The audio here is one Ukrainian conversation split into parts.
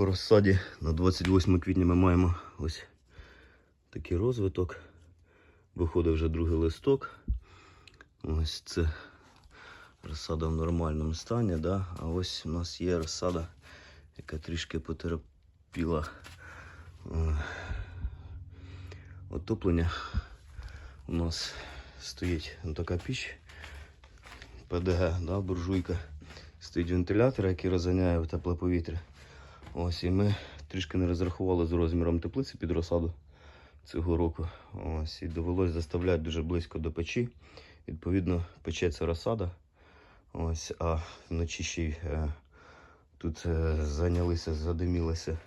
по розсаді на 28 квітня ми маємо ось такий розвиток. Виходить вже другий листок. Ось це розсада в нормальному стані, да? а ось у нас є розсада, яка трішки потерпіла е, отоплення. У нас стоїть ну, така піч ПДГ, да, буржуйка. Стоїть вентилятор, який розганяє тепле повітря. Ось, і ми трішки не розрахували з розміром теплиці під розсаду цього року. Ось, і довелось заставляти дуже близько до печі. Відповідно, печеться розсада. Ось, а вночі ще й е, тут е, зайнялися, задимілися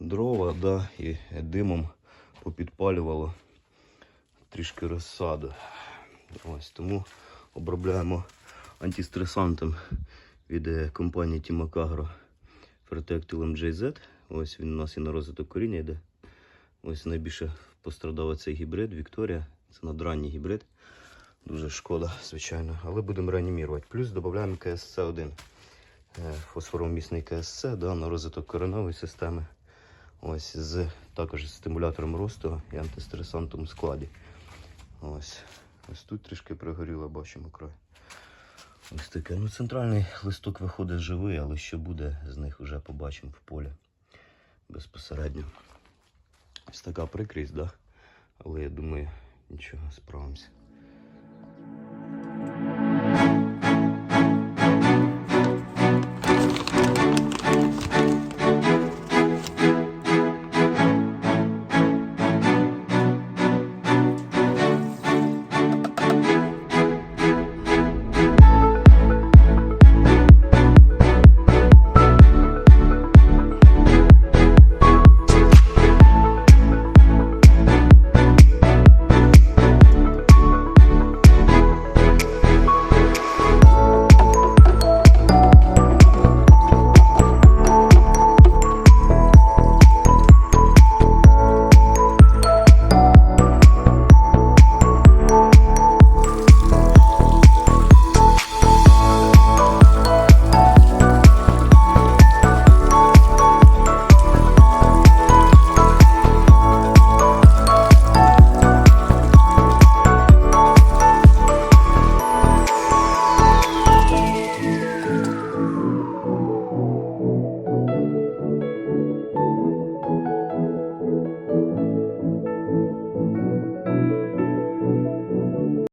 дрова, да, і димом попідпалювало трішки розсаду. Ось, тому обробляємо антистресантом від е, компанії Тімакагро Fertectil MJZ. Ось він у нас і на розвиток коріння йде. Ось найбільше пострадав цей гібрид Вікторія. Це надранній гібрид. Дуже шкода, звичайно. Але будемо реанімірувати. Плюс додаємо КСЦ1. Е, Фосфоромісний КСЦ да, на розвиток коренової системи. Ось з також з стимулятором росту і антистресантом у складі. Ось. Ось тут трішки пригоріло, бачимо край. Ось таке. Ну, центральний листок виходить живий, але що буде, з них вже побачимо в полі безпосередньо. Ось така прикрість, да? але я думаю, нічого, справимося.